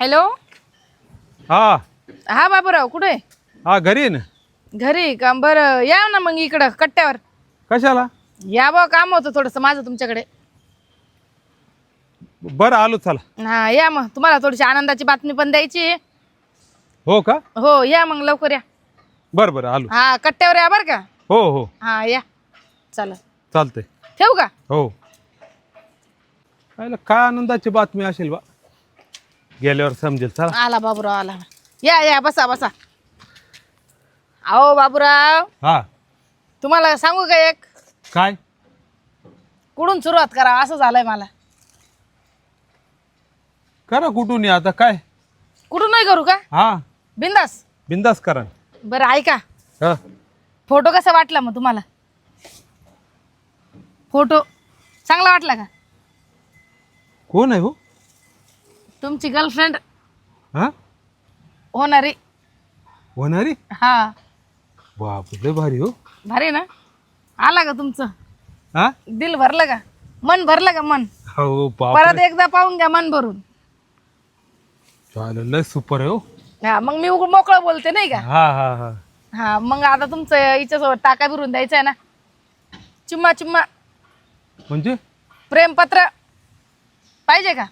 Hello? हा. हा बाबूराव कुठे? आहे? हा घरी ना. घरी? का बरं या ना मग इकडं कट्ट्यावर. कशाला? या बा काम होतं थोडंसं माझं तुमच्याकडे. बरं आलो चला. हा या मग. तुम्हाला थोडीशी आनंदाची बातमी पण द्यायची आहे. हो का? हो या मग लवकर या. बरं बरं आलो. हा कट्ट्यावर या बरं का? हो हो. हा या. चला. चालतंय. ठेवू का? हो. पाहिलं काय आनंदाची बातमी असेल बा. गेल्यावर समजेल चला. आला बाबूराव आला. या या बसा बसा. अहो बाबूराव. हा. तुम्हाला सांगू का एक? काय? कुठून सुरुवात करा असं झालंय मला. करा कुठून या आता काय? कुठून नाही करू का? हा. बिंदास. बिंदास करा. बरं ऐका. हा. फोटो कसा वाटला मग तुम्हाला? फोटो चांगला वाटला का? कोण आहे हो? तुमची गर्लफ्रेंड हा? होणारी. होणारी? हा. बाप लय भारी हो. भारी ना? आला का तुमचं? हा? दिल भरलं का? मन भरलं का मन? हो बाप परत एकदा पाहून घ्या मन भरून. चालेल लय सुपर आहे हो. हा मग मी उघड मोकळं बोलते नाही का? हा हा हा. हा मग आता तुमचं हिच्यासोबत टाका भरून द्यायचं आहे ना? चिम्मा चिम्मा. म्हणजे? प्रेमपत्र. पाहिजे का?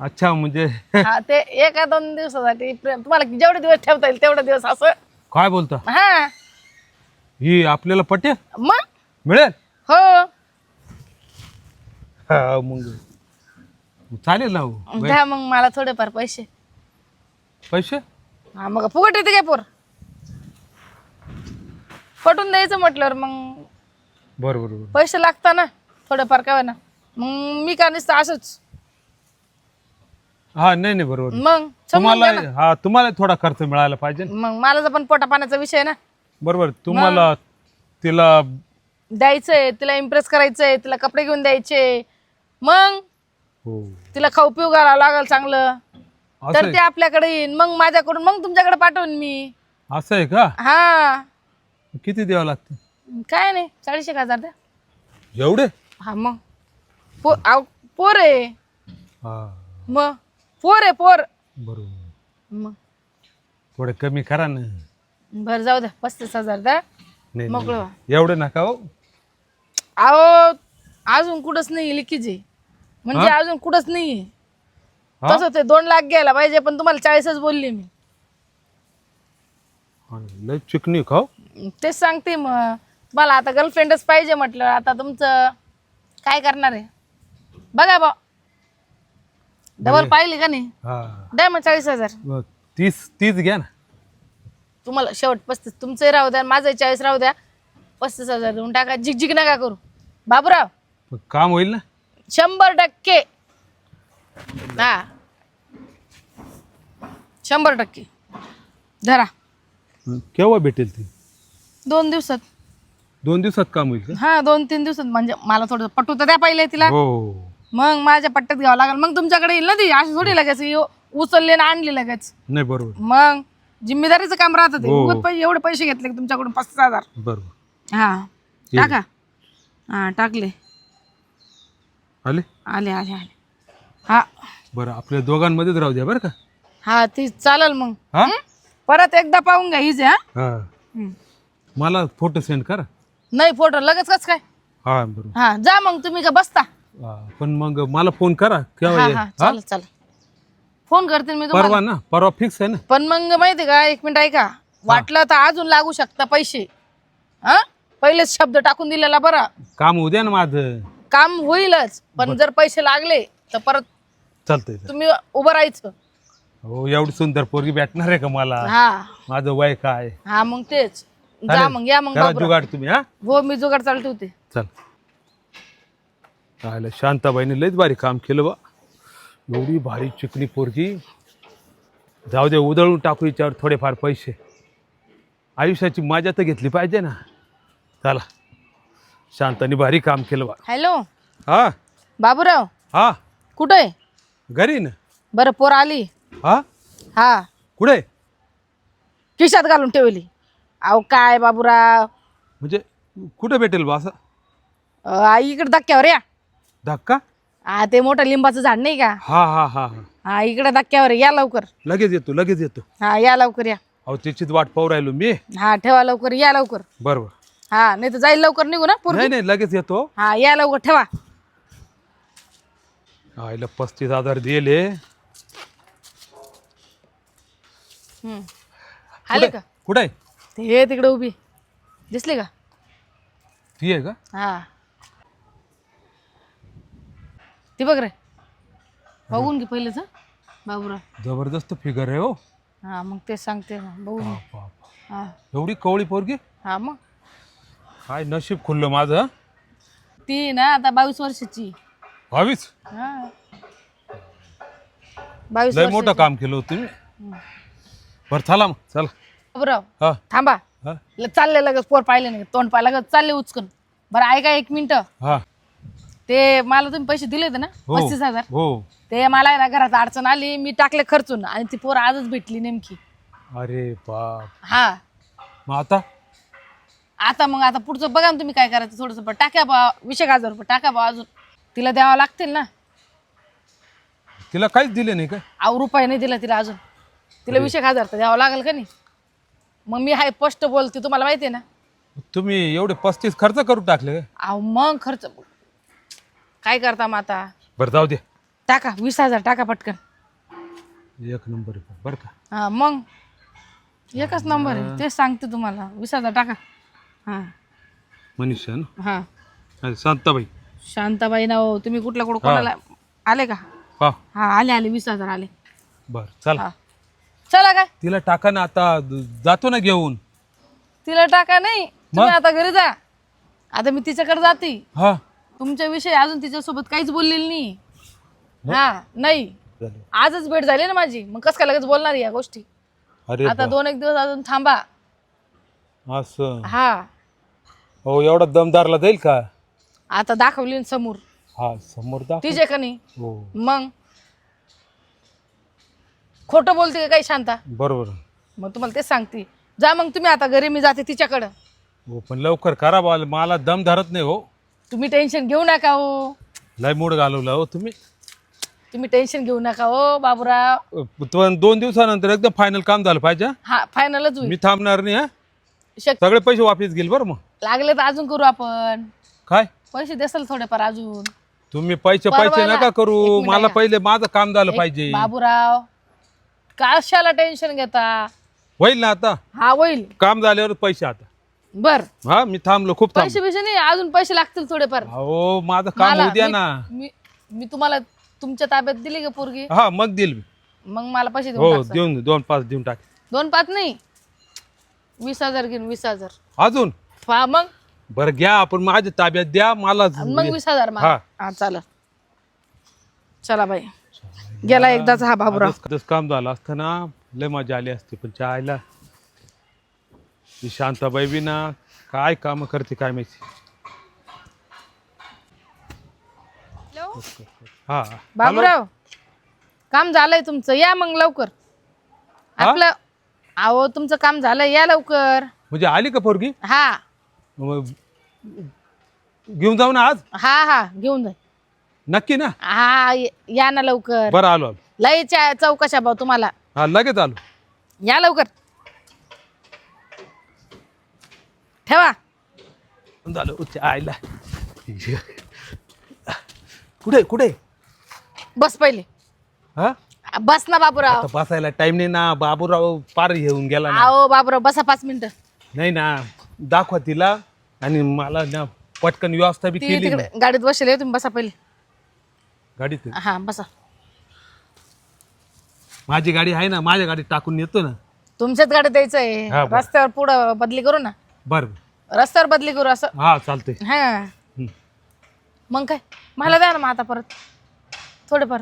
अच्छा म्हणजे हा ते एका दोन दिवसासाठी प्रेम तुम्हाला जेवढे दिवस ठेवता येईल तेवढे दिवस असं. काय बोलता? हा. ही आपल्याला पटेल? मग? मिळेल? हो. हा मग. चालेल ना हो. द्या मग मला थोडेफार पैसे. पैसे? हा मग फुकट येते काय पोर? पटून द्यायचं म्हटल्यावर मग. बरं बरं बरं पैसे लागता ना थोडेफार काय ना मग मी का नुसतं असंच हा नाही नाही बरोबर. मग समजून तुम्हाला घ्या ना. हा तुम्हाला थोडा खर्च मिळायला पाहिजे ना. मग मला पण पोटा पाण्याचा विषय ना. बरोबर तुम्हाला तिला द्यायचंय तिला इम्प्रेस करायचंय तिला कपडे घेऊन द्यायचे. मग? हो. तिला खाऊ पिऊ घालावं लागल चांगलं. असं तर आहे. ते आपल्याकडे येईन. मग माझ्याकडून मग तुमच्याकडे पाठवून मी. असं आहे का? हा. किती द्यावं लागतं? काय नाही चाळीस एक हजार द्या. एवढे? हा मग. पो आव- पोर आहे. हा. मग? पोर आहे पोर. बरोबर. मग? थोडे कमी करा ना. बरं जाऊ द्या. पस्तीस हजार द्या. नाही मोकळं व्हा. नाही. एवढे नका हो. अहो अजून कुठंच नाही लिकीज आहे. म्हणजे अजून कुठंच नाही हा? तसं ते दोन लाख घ्यायला पाहिजे पण तुम्हाला चाळीसच बोलली मी. लय चिकनी खाऊ तेच सांगते मग तुम्हाला आता गर्लफ्रेंडच पाहिजे म्हटलं आता तुमचं काय करणार आहे? बघा बा डबल पाहिली का नाही? हा. द्या मग चाळीस हजार. मग तीस तीस घ्या ना. तुम्हाला शेवट पस्तीस तुमचंही राहू द्या माझंही चाळीस राहू द्या. पस्तीस हजार देऊन टाका झिकझिक नका करू. बाबूराव. मग काम होईल ना? शंभर टक्के. हा. शंभर टक्के. धरा. केव्हा भेटेल ती? दोन दिवसात. दोन दिवसात काम होईल का? हा दोन तीन दिवसात. म्हणजे मला थोडं पटू तर द्या पहिले तिला. हो. मग माझ्या पट्ट्यात घ्यावं लागेल. मग तुमच्याकडे येईल ना ती? अशी थोडी लगेच येऊ- उचलली ना आणली लगेच. नाही बरोबर. मग जिम्मेदारीचं काम राहतं ते. हो. उगाच पैसे एवढे पैसे घेतले का तुमच्याकडून पस्तीस हजार. बरोबर. हा. टाका. हा टाकले. आले? आले आले आले. हा. बरं आपल्या दोघांमध्येच राहू द्या बरं का? हा ती चालेल मग. हा? परत एकदा पाहून घ्या हिज हा. हा. हम्म. मला फोटो सेंड करा. नाही फोटो लगेच कस काय? हा बरोबर. हा जा मग तुम्ही का बसता? हा, पण मग मला फोन करा केव्हा हा हा हा? चालेल चालेल. फोन करते मी तुम्हाला. परवा ना परवा फिक्स आहे ना. पण मग माहिती का एक मिनिट ऐका. वाटलं तर अजून लागू शकता पैसे. हा? पहिलेच शब्द टाकून दिलेला बरा. काम उद्या ना माझं. काम होईलच पण जर पैसे लागले तर परत चालतंय तुम्ही उभं राहायचं. हो एवढी सुंदर पोरगी भेटणार आहे का मला? हा. माझं वय काय? हा मग तेच. जा चालेल. मग या मग करा बाबूराव. जुगाड तुम्ही हा? हो मी जुगाड चालू ठेवते. चल. राहिलं. शांताबाईने लयच भारी काम केलं बा. एवढी भारी चिकनी पोरगी. जाऊ दे उधळून टाकू हिच्यावर थोडेफार पैसे. आयुष्याची मजा तर घेतली पाहिजे ना. चला. शांताने भारी काम केलं बा. हॅलो. हा. बाबूराव. हा. कुठं? आहे घरी ना. बरं पोर आली. हा? हा. कुठे? खिशात घालून ठेवली. अहो काय बाबूराव? म्हणजे कुठे भेटेल बा असं? अं, आई इकडे धक्क्यावर या. धक्का? हा ते मोठं लिंबाचं झाड नाही का? हा हा हा हा. हा इकडे धक्क्यावर आहे. या लवकर. लगेच येतो लगेच येतो. हा या लवकर या. अहो त्याचीच वाट पाहू राहिलो मी. हा ठेवा लवकर या लवकर. बरोबर. हा नाही तर जाईल लवकर निघू ना पोरगी? नाही नाही लगेच येतो. हा या लवकर ठेवा. आईला पस्तीस हजार दिले. हम्म. आले का? कुठे? ते तिकडे उभी. दिसली का? ती आहे का? हा. ती बघ रे. बघून घे पहिलेच हं, बाबूराव. जबरदस्त फिगर आहे हो. हा मग ते सांगते ना. बघून घे. बाप. हा. एवढी कवळी पोरगी? हा मग. काय नशीब खुललं माझं ती ना आता बावीस वर्षाची. हा. बावीस लय मोठं काम केलं होतं तुम्ही. बरं चला मग चला. बाबूराव हा. थांबा. हा. ल- चालले लगेच पोर पाहिले नाही. तोंड पाहिलं लगेच. चालले उचकून. बरं ऐका एक मिनिट. हा. ते मला तुम्ही पैसे दिले होते ना हो पस्तीस हजार. हो. ते मला आहे ना घरात अडचण आली मी टाकले खर्चून आणि ती पोर आजच भेटली नेमकी. अरे बाप. हा. मग आता? आता मग आता पुढचं बघा ना तुम्ही काय करायचं थोडंसं पण टाका बा एक हजार रुपये टाका बा अजून. तिला द्यावं लागतील ना. तिला काहीच दिले नाही काय? अहो रुपये नाही दिला तिला अजून. तिला एक हजार तर द्यावं लागेल का नाही? मग मी हाय स्पष्ट बोलते तुम्हाला माहिती आहे ना. तुम्ही एवढे पस्तीस खर्च करून टाकले काय? अहो मग खर्च काय करता मग आता? बरं जाऊ दे. टाका वीस हजार टाका पटकन. एक नंबर आहे बरं का? हा मग? एकच नंबर आहे तेच सांगते तुम्हाला. वीस हजार टाका. हां. मनीषा ना? हां. अरे शांताबाई. शांताबाई ना हो तुम्ही कुठल्या कुठं कोणाला आले का? हा. हा आले आले वीस हजार आले. बरं चला. हा. चला काय तिला टाका ना आता द- जातो ना घेऊन. तिला टाका नाही. तुम्ही आता घरी जा. आता मी तिच्याकडे जाते. हा. तुमच्या विषयी अजून तिच्यासोबत काहीच बोललेली नाही. हा नाही. झालं. आजच भेट झाली ना माझी. मग कस काय लगेच बोलणार या गोष्टी? अरे आता दोन एक दिवस अजून थांबा. असं. हा. हो एवढा दमदारला जाईल का? आता दाखवली ना समोर. हा समोर दाख तिचे का नाही? हो. मग? खोटं बोलते का काही शांता? बरोबर. मग तुम्हाला तेच सांगते. जा मग तुम्ही आता घरी मी जाते तिच्याकडं. हो पण लवकर करा बा. मला दम धरत नाही हो. तुम्ही टेन्शन घेऊ नका हो. लय मूड घालवला हो तुम्ही. तुम्ही टेन्शन घेऊ नका हो बाबूराव. तो दोन दिवसानंतर एकदम फायनल काम झालं पाहिजे हा? हा फायनलच होईल. मी थांबणार नाही हा? शक सगळे पैसे वापस घेईल बरं मग. लागले तर अजून करू आपण. काय? पैसे देसाल थोडेफार अजून. तुम्ही पैसे पैसे. नका करू. एक मिनिट मला ऐका. पहिले माझं काम झालं पाहिजे. बाबूराव कशाला टेन्शन घेता? होईल ना आता? हा होईल. काम झाल्यावर पैसे आता. बर. हा मी थांबलो खूप थांब पैसे बिशे नाही अजून पैसे लागतील थोडेफार. हो माझं काम मला- होऊ द्या मी- ना. मी मी तुम्हाला तुमच्या ताब्यात दिली का पोरगी? हा मग देईल मी. मग मला पैसे देऊन हो. देऊन दे, दोन पाच देऊन टाक. दोन पाच नाही. वीस हजार घेऊन वीस हजार. अजून? हा मग? बरं घ्या आपण माझ्या ताब्यात द्या मला मग वीस हजार मला. हा. हा चालेल. चला बाई. गेला एकदाच हा बाबूराव. आजच- आजच काम झालं असतं ना. लय मजा आली असती पण चायला ही शांताबाई बी ना काय काम करते काय माहिती? हा. बाबूराव काम झालंय तुमचं. या मग लवकर. हा? आपलं अहो तुमचं काम झालंय. या लवकर. म्हणजे आली का पोरगी? हा. मग घेऊन जाऊ ना आज? हा हा. घेऊन जा. नक्की ना? हा य- या ना लवकर. बरं आलो आलो. लय चा- चौकशा भाऊ तुम्हाला. हा लगेच आलो. या लवकर. ठेवा. झालं उच्च आईला. कुठे कुठे? बस पहिले. हा? बस ना बाबूराव. आता बसायला टाइम नाही ना. बाबूराव पार येऊन गेला ना. अहो बाबूराव बसा पाच मिनिटं. नाही ना. दाखवा तिला. आणि मला ना पटकन व्यवस्था बी ती केली तिकडे गाडीत बसले तुम्ही बसा पहिले. गाडीत? हा बसा. माझी गाडी आहे ना माझ्या गाडीत टाकून येतो ना. तुमच्याच गाडीत द्यायचं आहे हा. रस्त्यावर पुढं बदली करू ना. बर. रस्त्यावर बदली करू असं. हा चालतंय. हा. मग काय? मला द्या ना मग आता परत. थोडेफार.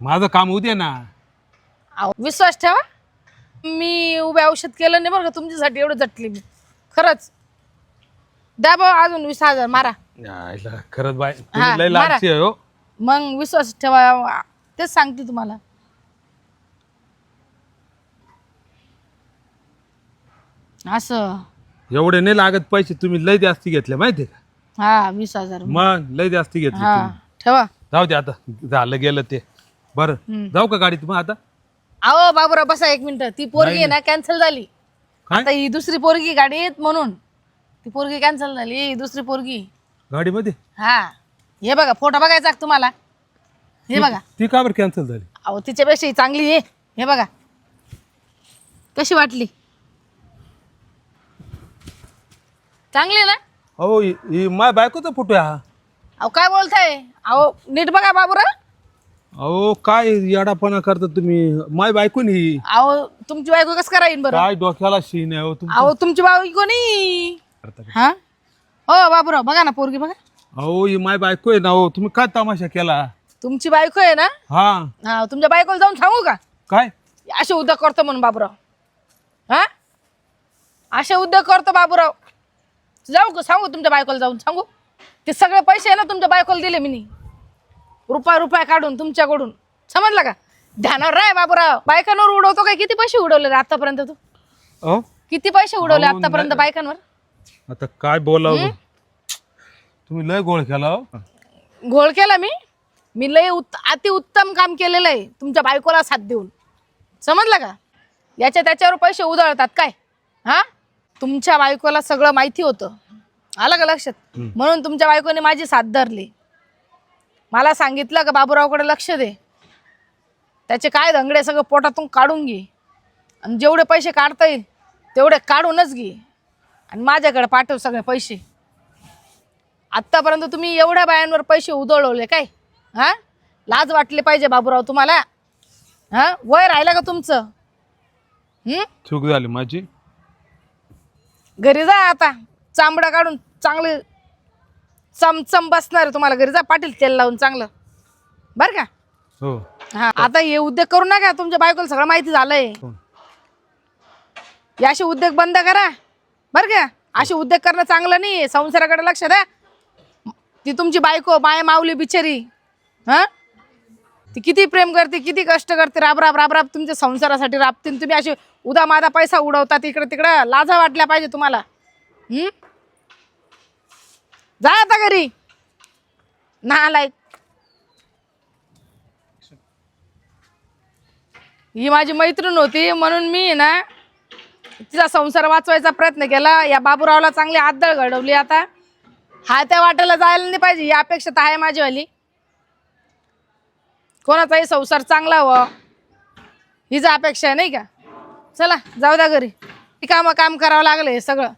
माझं काम उद्या ना. अहो, विश्वास ठेवा. मी उभे औषध केलं नाही बरं का तुमच्यासाठी एवढं झटली मी. खरंच. द्या भाऊ अजून वीस हजार मारा. यायला खरंच बाय तुम्ही लय मारा. लालची आहे हो. मग विश्वास ठेवा. तेच सांगते तुम्हाला. असं. एवढे नाही लागत पैसे तुम्ही लय जास्ती घेतले माहितीये का? हा वीस हजार. मग लय जास्ती घेतले हा तुम्ही. ठेवा. जाऊ दे आता झालं गेलं ते. बरं. जाऊ का गाडीत मग आता? अहो बाबूराव बसा एक मिनिट. ती पोरगी आहे ना कॅन्सल झाली. काय? आता ही दुसरी पोरगी गाडीत म्हणून. ती पोरगी कॅन्सल झाली ही दुसरी पोरगी. गाडीमध्ये? हा. हे बघा फोटो बघायचा का तुम्हाला? हे बघा. ती का बरं कॅन्सल झाली? अहो तिच्यापेक्षा ही चांगली आहे. हे बघा. कशी वाटली? चांगली ना? अहो ही- ही माय बायकोचा फोटो आहे हा. अहो काय बोलताय? अहो नीट बघा बाबूराव अहो काय येडापणा करता तुम्ही? माय बायको नाही अहो तुमची बायको कसं करा येईन बरं? काय डोक्याला शीन आहे हो तुमचं? अहो तुमची बायको नाही? हा? हो बाबूराव बघा ना पोरगी बघा. अहो ही माय बायको आहे ना हो तुम्ही काय तमाशा केला? तुमची बायको आहे ना? हा. हा तुमच्या बायकोला जाऊन सांगू का? काय? असे उद्योग करतो म्हणून बाबूराव. हा? असे उद्योग करतो बाबूराव. जाऊ का सांगू तुमच्या बायकोला जाऊन सांगू? ते सगळे पैसे आहे ना तुमच्या बायकोला दिले मी रुपया रुपया काढून तुमच्याकडून. समजलं का? ध्यानावर राय बाबूराव. बायकांवर उडवतो काय? किती पैसे उडवले रे आतापर्यंत तू? अहो किती पैसे उडवले अहो, आतापर्यंत नाही. बायकांवर? आता काय बोलावं? तुम्ही लय गोळ केला हो. घोळ केला मी? मी लय उत् अति उत्तम काम केलेलं आहे तुमच्या बायकोला साथ देऊन. समजलं का? याच्या त्याच्यावर पैसे उधळतात काय? हा? तुमच्या बायकोला सगळं माहिती होतं. आलं का लक्षात? हम्म. म्हणून तुमच्या बायकोने माझी साथ धरली. मला सांगितलं का बाबूरावकडे लक्ष दे. त्याचे काय धंगडे सगळं पोटातून काढून घे. आणि जेवढे पैसे काढता येईल तेवढे काढूनच घे. आणि माझ्याकडे पाठव सगळे पैसे. आत्तापर्यंत तुम्ही एवढ्या बायांवर पैसे उधळवले काय? हा? लाज वाटले पाहिजे बाबूराव तुम्हाला. हा? वय राहिलं का तुमचं? हम्म? चूक झाली माझी. घरी जा आता. चांबडा काढून चांगले चमचम बसणार आहे तुम्हाला. घरी जा पाटील तेल लावून चांगलं. बरं का? हो. हा आता हे उद्योग करू नका. तुमच्या बायकोला सगळं माहिती झालंय. हो. हे असे उद्योग बंद करा. बरं का? असे उद्योग करणं चांगलं नाही संसाराकडे लक्ष द्या. ती तुमची बायको माय माऊली बिचारी. हा? ती किती प्रेम करते किती कष्ट करते. राब राब राब राब तुमच्या संसारासाठी राबते तुम्ही असे उदा माझा पैसा उडवतात इकडं तिकडं. लाजा वाटल्या पाहिजे तुम्हाला. हम्म जा आता घरी. नालायक ही माझी मैत्रीण होती म्हणून मी ना तिचा संसार वाचवायचा प्रयत्न केला. या बाबूरावला चांगली आदळ घडवली आता. हा त्या वाटेला जायला नाही पाहिजे ही अपेक्षा तर आहे माझीवाली. कोणाचाही संसार चांगला व्हावा. हिचा अपेक्षा आहे नाही का? चला जाऊ द्या घरी. काम काम करावं लागलं हे सगळं.